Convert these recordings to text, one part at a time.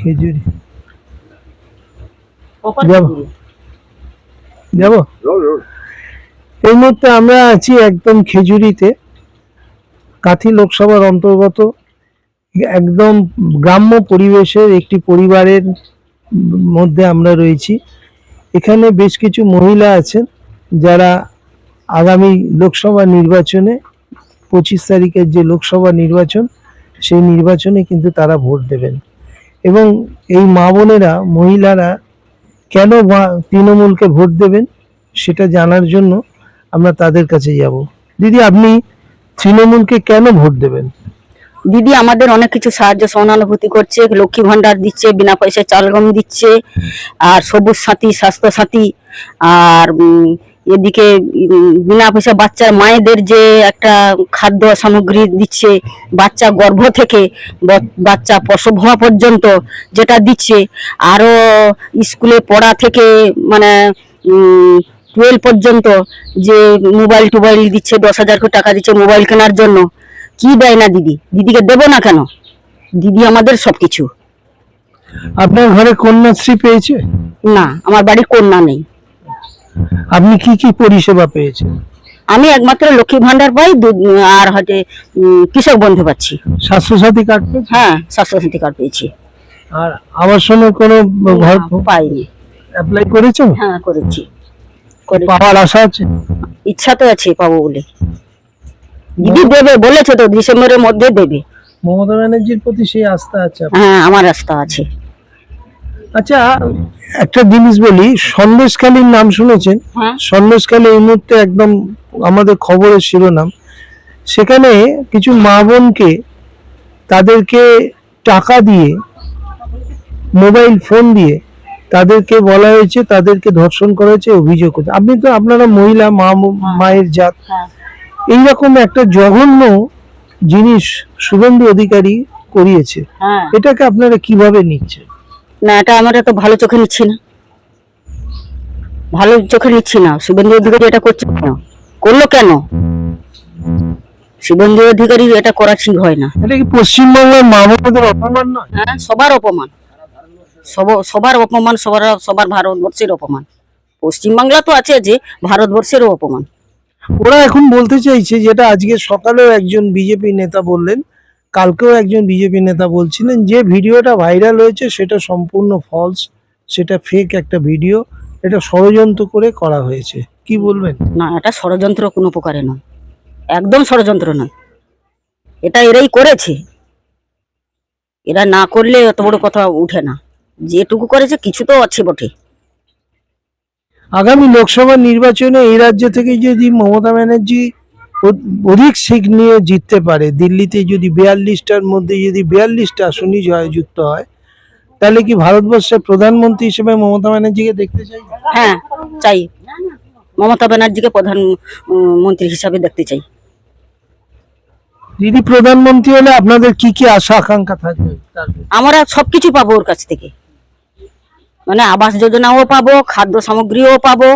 খেজুরি। যাব। এই মুহূর্তে আমরা আছি একদম খেজুরিতে কাথি লোকসভার অন্তর্গত। একদম গ্রাম্য পরিবেশের একটি পরিবারের মধ্যে আমরা রয়েছি। এখানে বেশ কিছু মহিলা আছেন যারা আগামী লোকসভা নির্বাচনে পঁচিশ তারিখের যে লোকসভা নির্বাচন সেই নির্বাচনে কিন্তু তারা ভোট দেবেন। এবং এই মা বোনেরা, মহিলারা কেন তৃণমূলকে ভোট দেবেন সেটা জানার জন্য আমরা তাদের কাছে যাব। দিদি, আপনি তৃণমূলকে কেন ভোট দেবেন? দিদি, আমাদের অনেক কিছু সাহায্য সহানুভূতি করছে, লক্ষ্মী ভান্ডার দিচ্ছে, বিনা পয়সায় চাল গম দিচ্ছে, আর সবুজ সাথী, স্বাস্থ্য সাথী, আর এদিকে বিনা পয়সা বাচ্চার মায়েদের যে একটা খাদ্য সামগ্রী দিচ্ছে বাচ্চা গর্ভ থেকে বাচ্চা প্রসব হওয়া পর্যন্ত যেটা দিচ্ছে আরও স্কুলে পড়া থেকে মানে টুয়েলভ পর্যন্ত যে মোবাইল টোবাইল দিচ্ছে দশ হাজার করে টাকা দিচ্ছে মোবাইল কেনার জন্য কি দেয় না দিদি? দিদিকে দেবো না কেন? দিদি আমাদের সব কিছু আপনার ঘরে কন্যাশ্রী পেয়েছে? না আমার বাড়ির কন্যা নেই। আপনি কি কি পরিষেবা পেয়েছেন? আমি একমাত্র লক্ষ্মী ভান্ডার পাই আর হয়তো কৃষক বন্ধু পাচ্ছি। স্বাস্থ্যসাথী কার্ড হ্যাঁ স্বাস্থ্যসাথী কার্ড পেয়েছি। আর আবাসনের কোনো ঘর পাইনি। অ্যাপ্লাই করেছেন? হ্যাঁ করেছি। করে পাওয়ার আশা আছে? ইচ্ছা তো আছে পাবো বলে। দিদি দেবে বলেছে তো ডিসেম্বরের মধ্যে দেবে। মমতা ব্যানার্জির প্রতি সেই আস্থা আছে হ্যাঁ আমার আস্থা আছে। আচ্ছা একটা জিনিস বলি সন্দেশখালীর নাম শুনেছেন? হ্যাঁ। সন্দেশখালী এই মুহূর্তে একদম আমাদের খবরের শিরোনাম। সেখানে কিছু মা বোনকে তাদেরকে টাকা দিয়ে মোবাইল ফোন দিয়ে তাদেরকে বলা হয়েছে তাদেরকে ধর্ষণ করা হয়েছে অভিযোগ করছে। আপনি তো আপনারা মহিলা মা মায়ের জাত। হ্যাঁ। এইরকম একটা জঘন্য জিনিস শুভেন্দু অধিকারী করিয়েছে। হ্যাঁ। এটাকে আপনারা কীভাবে নিচ্ছেন? না এটা আমরা তো ভালো চোখে নিচ্ছি না। ভালো চোখে নিচ্ছি না। শুভেন্দু অধিকারী এটা করছে কেন? করল কেন? শুভেন্দু অধিকারী এটা করা ঠিক হয় না। এটা কি পশ্চিমবঙ্গের মা বোনদের অপমান নয়? হ্যাঁ সবার অপমান। সব- সবার অপমান সবার সবার ভারতবর্ষের অপমান। পশ্চিমবাংলা তো আছে যে ভারতবর্ষেরও অপমান। ওরা এখন বলতে চাইছে যেটা আজকে সকালেও একজন বিজেপি নেতা বললেন কালকেও একজন বিজেপি নেতা বলছিলেন যে ভিডিওটা ভাইরাল হয়েছে সেটা সম্পূর্ণ ফলস সেটা ফেক একটা ভিডিও এটা ষড়যন্ত্র করে করা হয়েছে। কি বলবেন? না এটা ষড়যন্ত্র কোনো প্রকারে নয়। একদম ষড়যন্ত্র নয়। এটা এরাই করেছে। এরা না করলে এত বড় কথা উঠে না। যেটুকু করেছে কিছু তো আছে বটে। আগামী লোকসভা নির্বাচনে এই রাজ্য থেকে যদি মমতা ব্যানার্জি অধিক সিট নিয়ে জিততে পারে। দিল্লিতে যদি বিয়াল্লিশটার মধ্যে যদি বিয়াল্লিশটা আসনই জয়যুক্ত হয় তাহলে কি ভারতবর্ষের প্রধানমন্ত্রী হিসেবে মমতা ব্যানার্জিকে দেখতে চাই? হ্যাঁ চাই। মমতা ব্যানার্জিকে প্রধান উম, মন্ত্রী হিসাবে দেখতে চাই। দিদি প্রধানমন্ত্রী হলে আপনাদের কি কি আশা আকাঙ্ক্ষা থাকবে? আমরা সবকিছু পাবো ওর কাছ থেকে। মানে আবাস যোজনাও পাবো খাদ্য সামগ্রীও পাবো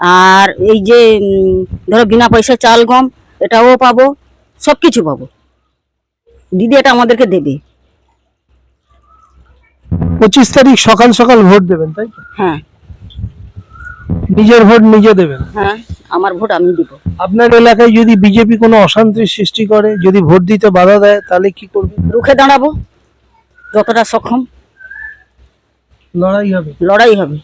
আর এই যে ধরো বিনা পয়সা চাল গম এটাও পাবো সব কিছু পাবো। দিদি এটা আমাদেরকে দেবে। পঁচিশ তারিখ সকাল সকাল ভোট দেবেন তাই তো? হ্যাঁ। নিজের ভোট নিজে দেবেন। হ্যাঁ আমার ভোট আমি দিব। আপনার এলাকায় যদি বিজেপি কোনো অশান্তির সৃষ্টি করে যদি ভোট দিতে বাধা দেয় তাহলে কি করবেন রুখে দাঁড়াবো যতটা সক্ষম। লড়াই হবে। লড়াই হবে।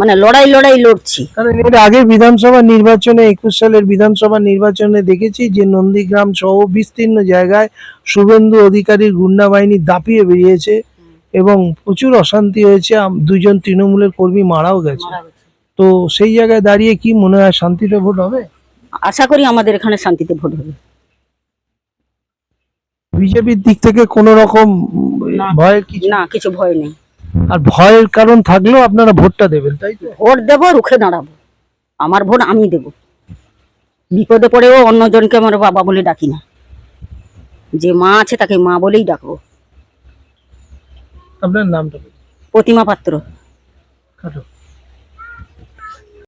মানে লড়াই লড়াই লড়ছি। কারণ এর আগে বিধানসভা নির্বাচনে একুশ সালের বিধানসভা নির্বাচনে দেখেছি যে নন্দীগ্রাম সহ বিস্তীর্ণ জায়গায় শুভেন্দু অধিকারীর গুন্ডা বাহিনী দাপিয়ে বেরিয়েছে এবং প্রচুর অশান্তি হয়েছে। দুজন তৃণমূলের কর্মী মারাও গেছে। তো সেই জায়গায় দাঁড়িয়ে কি মনে হয় শান্তিতে ভোট হবে? আশা করি আমাদের এখানে শান্তিতে ভোট হবে। বিজেপির দিক থেকে কোনো রকম না। ভয়ের কিছু? না কিছু ভয় নেই। আর ভয়ের কারণ থাকলেও আপনারা ভোটটা দেবেন তাই তো? ভোট দেবো রুখে দাঁড়াবো। আমার ভোট আমি দেব। বিপদে পড়েও অন্যজনকে আমার বাবা বলে ডাকি না। যে মা আছে তাকে মা বলেই ডাকবো। আপনার নামটা প্রতিমা পাত্র।